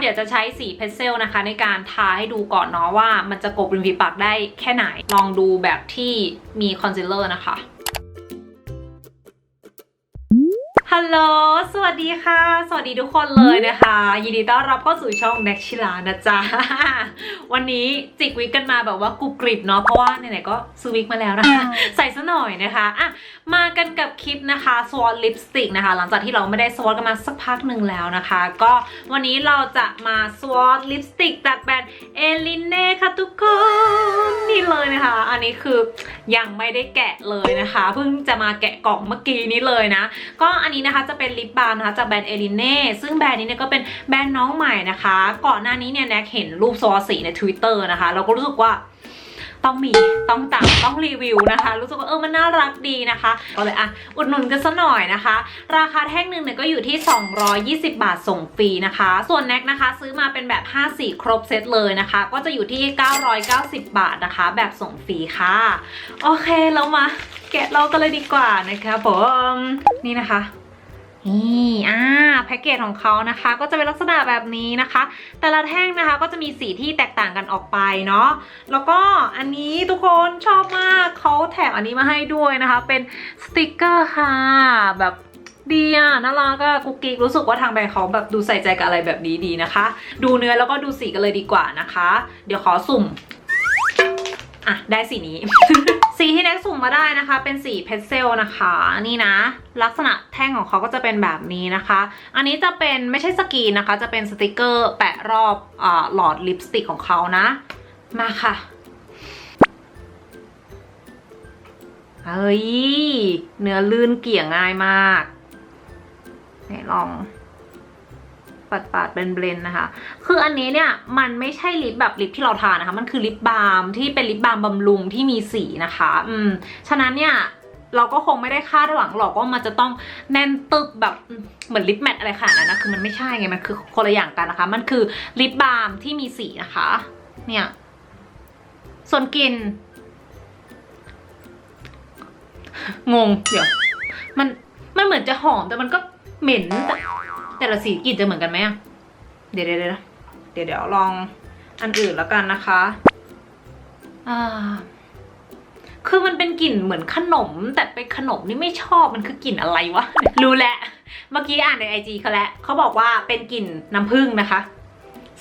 เดี๋ยวจะใช้สีเพนเซลนะคะ ในการทาให้ดูก่อนเนาะว่ามันจะกบริมฝีปากได้แค่ไหน ลองดูแบบที่มีคอนซีลเลอร์นะคะ ฮัลโหล สวัสดีค่ะ สวัสดีทุกคนเลยนะคะ ยินดีต้อนรับเข้าสู่ช่องแน็กชิลานะจ๊ะ วันนี้จิกวิกกันมาแบบว่ากรุบกริบเนาะ เพราะว่าไหนๆก็ซื้อวิกมาแล้วนะคะ ใส่ซะหน่อยนะคะ อะ มากันกับคลิปนะคะ สวอตลิปสติกนะคะ หลังจากที่เราไม่ได้สวอตกันมาสักพักหนึ่งแล้วนะคะ ก็วันนี้เราจะมาสวอตลิปสติกจากแบรนด์เอลินเน่ค่ะทุกคน นี่เลยนะคะ อันนี้คือยังไม่ได้แกะเลยนะคะ เพิ่งจะมาแกะกล่องเมื่อกี้นี้เลยนะ ก็อันนี้นะคะจะเป็นลิปบาล์มนะคะจากแบรนด์เอลิเน่ซึ่งแบรนด์นี้เนี่ยก็เป็นแบรนด์น้องใหม่นะคะ ก่อนหน้านี้เนี่ยแน็กเห็นรูปซอสีใน Twitter นะคะเราก็รู้สึกว่าต้องมีต้องตามต้องรีวิวนะคะ รู้สึกว่าเออมันน่ารักดีนะคะก็เลยอะอุดหนุนกันซะหน่อยนะคะ ราคาแท่งหนึ่งเนี่ยก็อยู่ที่ 220 บาทส่งฟรีนะคะ ส่วนแน็กนะคะ ซื้อมาเป็นแบบ 5 สีครบเซตเลยนะคะ ก็จะอยู่ที่ 990 บาทนะคะ แบบส่งฟรีค่ะ โอเคเรามาแกะเรากันเลยดีกว่านะคะผมนี่นะคะ นี่อ่าแพ็กเกจของเขานะคะ ก็จะเป็นลักษณะแบบนี้นะคะ แต่ละแท่งนะคะก็จะมีสีที่แตกต่างกันออกไปเนาะแล้วก็อันนี้ทุกคนชอบมากเขาแถมอันนี้มาให้ด้วยนะคะ เป็นสติกเกอร์ค่ะแบบดีอะน่ารักอะกุ๊กกิ๊กรู้สึกว่าทางแบรนด์เขาแบบดูใส่ใจกับอะไรแบบนี้ดีนะคะ ดูเนื้อแล้วก็ดูสีกันเลยดีกว่านะคะ เดี๋ยวขอสุ่ม อะได้สีนี้ สีที่แน็กสุ่มมาได้นะคะ เป็นสีเพชเซลนะคะ นี่นะ ลักษณะแท่งของเขาก็จะเป็นแบบนี้นะคะ อันนี้จะเป็นไม่ใช่สกรีนนะคะ จะเป็นสติกเกอร์แปะรอบอหลอดลิปสติกของเขานะ มาค่ะเฮ้ยเนื้อลื่นเกี่ยง่ายมากไหนลอง ปัดปาดๆเบลนๆนะคะ คืออันนี้เนี่ยมันไม่ใช่ลิปแบบลิปที่เราทานนะคะ มันคือลิปบาล์มที่เป็นลิปบาล์มบำรุงที่มีสีนะคะ อืม ฉะนั้นเนี่ยเราก็คงไม่ได้คาดหวังหรอกว่ามันจะต้องแน่นตึกแบบเหมือนลิปแมทอะไรขนาดนั้นนะคือมันไม่ใช่ไง มันคือคนละอย่างกันนะคะ มันคือลิปบาล์มที่มีสีนะคะ เนี่ย ส่วนกลิ่นงง เดี๋ยว มันมันเหมือนจะหอมแต่มันก็เหม็นแต่ แต่ละสีกลิ่นจะเหมือนกันไหมอะเดี๋ยวเดี๋ยวเดี๋ยวเดี๋ยวเดี๋ยวลองอันอื่นแล้วกันนะคะอ่าคือมันเป็นกลิ่นเหมือนขนม แต่เป็นขนมนี่ไม่ชอบมันคือกลิ่นอะไรวะ รู้แหละ เมื่อกี้อ่านในไอจีเขาแล้วเขาบอกว่าเป็นกลิ่นน้ำผึ้งนะคะ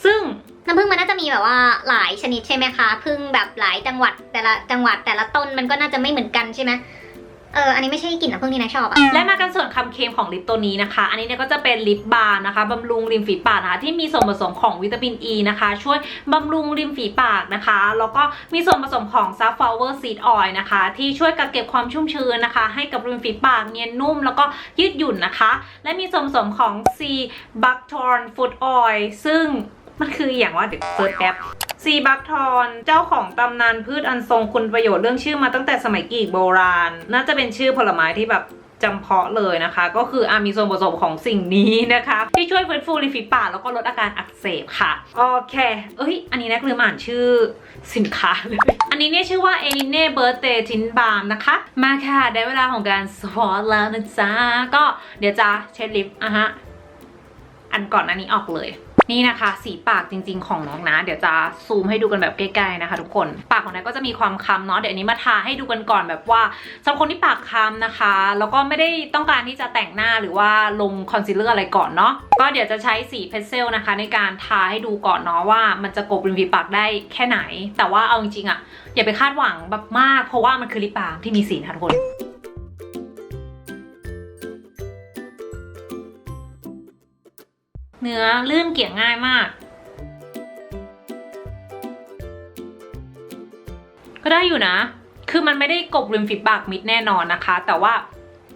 ซึ่งน้ำผึ้งมันน่าจะมีแบบว่าหลายชนิดใช่ไหมคะผึ้งแบบหลายจังหวัดแต่ละจังหวัดแต่ละต้นมันก็น่าจะไม่เหมือนกันใช่ไหมเอออันนี้ไม่ใช่กลิ่นน้ำผึ้งที่นายชอบอะและมากันส่วน คำเค็มของลิปตัวนี้นะคะ อันนี้เนี่ยก็จะเป็นลิปบาล์นะคะบำรุงริมฝีปากนะคะที่มีส่วนผสมของวิตามินอ e ีนะคะ ช่วยบำรุงริมฝีปากนะคะ แล้วก็มีส่วนผสมของ safflower seed oil นะคะ ที่ช่วยกักเก็บความชุ่มชื้นนะคะ ให้กับริมฝีปากเนียนนุ่มแล้วก็ยืดหยุ่นนะคะ และมีส่วนผสมของ C buckthorn food oil ซึ่งมันคืออย่างว่าเดี๋ยวเปิดแอปซีบักทอนเจ้าของตำนานพืชอันทรงคุณประโยชน์เรื่องชื่อมาตั้งแต่สมัยกรีกโบราณ น่าจะเป็นชื่อผลไม้ที่แบบ จำเพาะเลยนะคะ ก็คืออามีส่วนผสมของสิ่งนี้นะคะ ที่ช่วยฟื้นฟูริมฝีปากแล้วก็ลดอาการอักเสบค่ะ โอเค เอ้ย อันนี้แนักลืมอ่านชื่อสินค้าเลย อันนี้เนี่ยชื่อว่าเอลิเน่เบิร์เดย์ทินบาร์มนะคะ มาค่ะ ได้เวลาของการสวอตแล้วนะจ๊ะ ก็เดี๋ยวจะเช็ดลิปอะฮะ อันก่อนอันนี้ออกเลย นี่นะคะ สีปากจริง ๆ ของน้องนะ เดี๋ยวจะซูมให้ดูกันแบบใกล้ๆนะคะ ทุกคน ปากของน้องก็จะมีความค้ำเนาะเดี๋ยวนนี้มาทาให้ดูกันก่อนแบบว่าสำหรับคนที่ปากค้ำนะคะ แล้วก็ไม่ได้ต้องการที่จะแต่งหน้าหรือว่าลงคอนซีลเลอร์อะไรก่อนเนาะก็เดี๋ยวจะใช้สีเพชเซลนะคะ ในการทาให้ดูก่อนเนาะว่ามันจะกบริมฝีปากได้แค่ไหน แต่ว่าเอาจริงๆอะอย่าไปคาดหวังแบบมาก เพราะว่ามันคือลิปบาล์มที่มีสีนะคะทุกคน เนื้อลื่นเกี่ยง่ายมาก ก็ได้อยู่นะ คือมันไม่ได้กบริมฝีปากมิดแน่นอนนะคะ แต่ว่า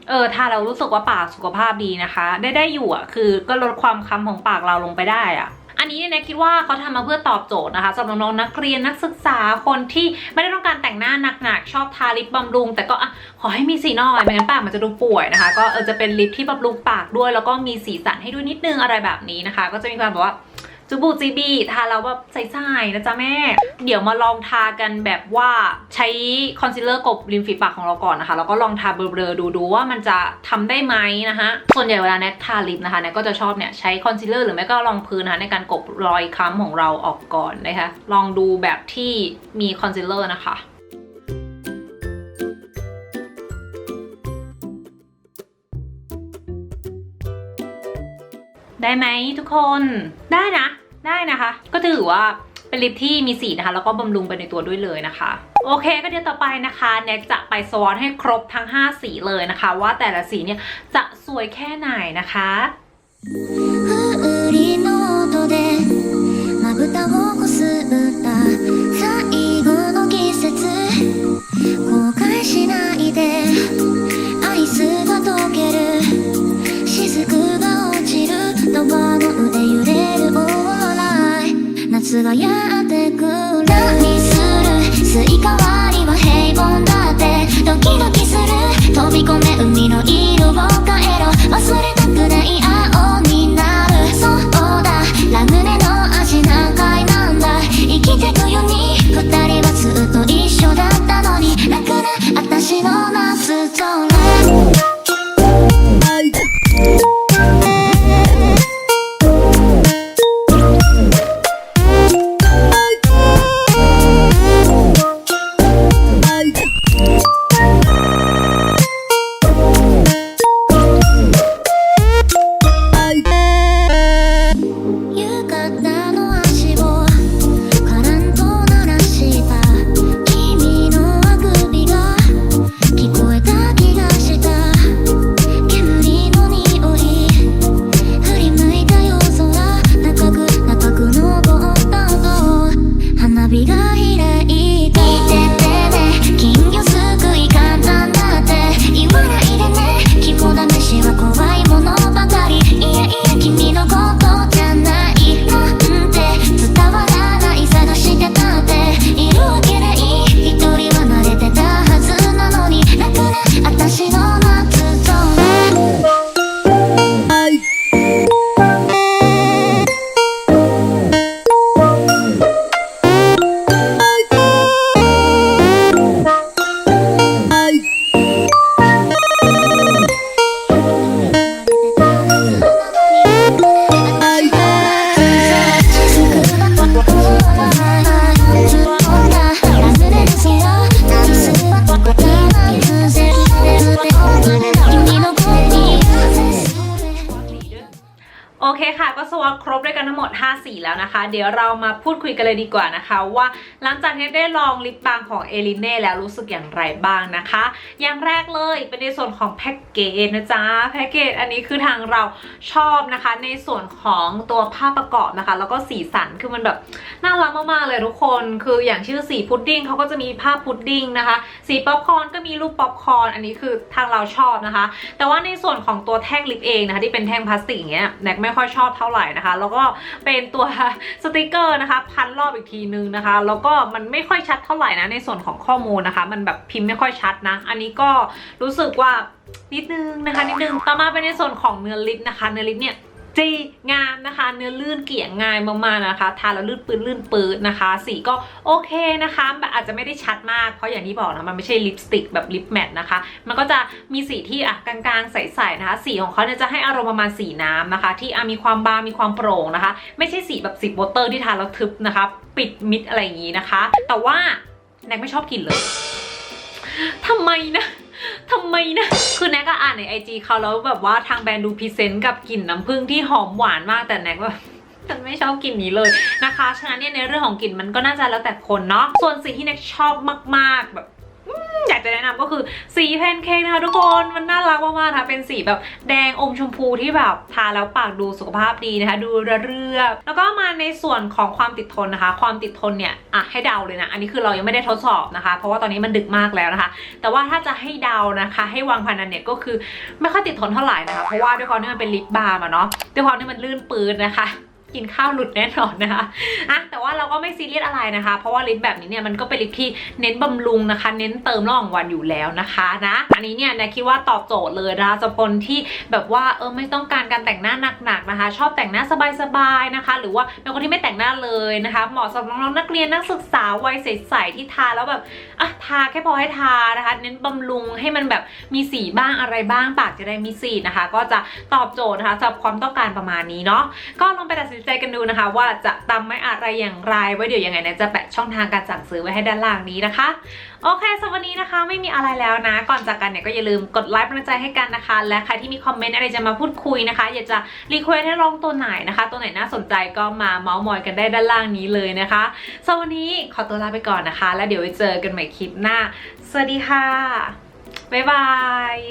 เออ ถ้าเรารู้สึกว่าปากสุขภาพดีนะคะ ได้ได้อยู่อะ คือก็ลดความค้ำของปากเราลงไปได้อะ อันนี้เนี่ยนะคิดว่าเขาทำมาเพื่อตอบโจทย์นะคะสำหรับน้องนักเรียนนักศึกษาคนที่ไม่ได้ต้องการแต่งหน้าหนักๆชอบทาลิปบำรุง แต่ก็อะขอให้มีสีหน่อยไม่งั้นปากมันจะดูป่วยนะคะ ก็เออจะเป็นลิปที่บำรุงปากด้วย แล้วก็มีสีสันให้ด้วยนิดนึงอะไรแบบนี้นะคะ ก็จะมีความแบบว่า จูบูจีบีทาแล้วแบบใสๆนะจ๊ะแม่ เดี๋ยวมาลองทากันแบบว่าใช้คอนซีลเลอร์กบริมฝีปากของเราก่อนนะคะแล้วก็ลองทาเบลอๆดูดูว่ามันจะทำได้ไหมนะคะ ส่วนใหญ่เวลาแนททาลิปนะคะแนทก็จะชอบเนี่ยใช้คอนซีลเลอร์หรือไม่ก็รองพื้นนะคะในการกบรอยคล้ำของเราออกก่อนนะคะ ลองดูแบบที่มีคอนซีลเลอร์นะคะได้ไหมทุกคนได้นะ ได้นะคะ ก็ถือว่าเป็นลิปที่มีสีนะคะ แล้วก็บำรุงไปในตัวด้วยเลยนะคะ โอเคก็เดี๋ยวต่อไปนะคะแน็กจะไปสวอตให้ครบทั้ง 5 สีเลยนะคะ ว่าแต่ละสีเนี่ยจะสวยแค่ไหนนะคะ 風鈴の音でまぶたをこすった 夏がやってくる。何する？スイカは ค่ะก็สวครบด้วยกันทั้งหมด 5 สีแล้วนะคะ เดี๋ยวเรามาพูดคุยกันเลยดีกว่านะคะ ว่าหลังจากที่ได้ลองลิปบาลของเอลิเน่แล้วรู้สึกอย่างไรบ้างนะคะ อย่างแรกเลยเป็นในส่วนของแพ็กเกจนะจ๊ะแพ็กเกจอันนี้คือทางเราชอบนะคะ ในส่วนของตัวภาพประกอบนะคะ แล้วก็สีสันคือมันแบบน่ารักมากๆเลยทุกคน คืออย่างชื่อสีพุดดิ้งเขาก็จะมีภาพพุดดิ้งนะคะ สีป๊อปคอร์นก็มีรูปป๊อปคอร์นอันนี้คือทางเราชอบนะคะ แต่ว่าในส่วนของตัวแท่งลิปเองนะคะที่เป็นแท่งพลาสติกอย่างเงี้ยแน็กไม่ค่อยชอบเท่าไหร่นะคะ แล้วก็เป็นตัวสติกเกอร์นะคะ พันรอบอีกทีนึงนะคะ แล้วก็มันไม่ค่อยชัดเท่าไหร่นะในส่วนของข้อมูลนะคะ มันแบบพิมพ์ไม่ค่อยชัดนะ อันนี้ก็รู้สึกว่านิดนึงนะคะนิดนึง ต่อมาเป็นในส่วนของเนื้อลิปนะคะ เนื้อลิปเนี่ย จีงามนะคะ เนื้อลื่นเกลี่ยงง่ายมากๆนะคะ ทาแล้วลื่นปืนลื่นปืนนะคะ สีก็โอเคนะคะแบบอาจจะไม่ได้ชัดมาก เพราะอย่างที่บอกนะมันไม่ใช่ลิปสติกแบบลิปแมทนะคะ มันก็จะมีสีที่อะกลางๆใสๆนะคะ สีของเขาเนี่ยจะให้อารมณ์ประมาณสีน้ำนะคะ ที่อะมีความบางมีความโปร่งนะคะ ไม่ใช่สีแบบสีโบเตอร์ที่ทาแล้วทึบนะคะ ปิดมิดอะไรอย่างนี้นะคะ แต่ว่าแน็กไม่ชอบกลิ่นเลยทำไมนะ ทำไมนะ คือแน็กก็อ่านในไอจีเขาแล้วแบบว่าทางแบรนด์ดูพรีเซนต์กับกลิ่นน้ำผึ้งที่หอมหวานมากแต่แน็กว่าฉันไม่ชอบกลิ่นนี้เลยนะคะ ฉะนั้นเนี่ยในเรื่องของกลิ่นมันก็น่าจะแล้วแต่คนเนาะ ส่วนสีที่แน็กชอบมากๆแบบ สีแพนเค้กนะคะทุกคนมันน่ารักมากๆนะคะเป็นสีแบบแดงอมชมพูที่แบบทาแล้วปากดูสุขภาพดีนะคะ ดูระเรือแล้วก็มาในส่วนของความติดทนนะคะ ความติดทนเนี่ยอะให้เดาเลยนะ อันนี้คือเรายังไม่ได้ทดสอบนะคะ เพราะว่าตอนนี้มันดึกมากแล้วนะคะ แต่ว่าถ้าจะให้เดานะคะ ให้วางพันนันเนี่ยก็คือไม่ค่อยติดทนเท่าไหร่นะคะเพราะว่าด้วยความที่มันเป็นลิปบาล์มอะเนาะด้วยความที่มันลื่นปืนนะคะ กินข้าวหลุดแน่นอนนะคะอะแต่ว่าเราก็ไม่ซีเรียสอะไรนะคะ เพราะว่าลิปแบบนี้เนี่ยมันก็เป็นลิปที่เน้นบำรุงนะคะ เน้นเติมระหว่างวันอยู่แล้วนะคะนะอันนี้เนี่ยนะคิดว่าตอบโจทย์เลยนะคะสำหรับคนที่แบบว่าเออไม่ต้องการการแต่งหน้าหนักๆนะคะ ชอบแต่งหน้าสบายๆนะคะ หรือว่าเป็นคนที่ไม่แต่งหน้าเลยนะคะเหมาะสำหรับน้องนักเรียนนักศึกษาวัยใสๆที่ทาแล้วแบบอะทาแค่พอให้ทานะคะ เน้นบำรุงให้มันแบบมีสีบ้างอะไรบ้างปากจะได้มีสีนะคะ ก็จะตอบโจทย์นะคะสำหรับความต้องการประมาณนี้เนาะก็ลองไปตัดสินใจกันดูนะคะ ว่าจะตำไม่อะไรอย่างไร ไว้เดี๋ยวยังไงเนะจะแปะช่องทางการสั่งซื้อไว้ให้ด้านล่างนี้นะคะ โอเคสำหรับวันนี้นะคะ ไม่มีอะไรแล้วนะ ก่อนจากกันเนี่ยก็อย่าลืมกดไลค์เป็นกำลังใจให้กันนะคะ และใครที่มีคอมเมนต์อะไรจะมาพูดคุยนะคะ อยากจะรีเควสให้ลองตัวไหนนะคะ ตัวไหนน่าสนใจก็มาเมาส์มอยกันได้ด้านล่างนี้เลยนะคะสำหรับวันนี้ขอตัวลาไปก่อนนะคะ แล้วเดี๋ยวไว้เจอกันใหม่คลิปหน้า สวัสดีค่ะบ๊ายบาย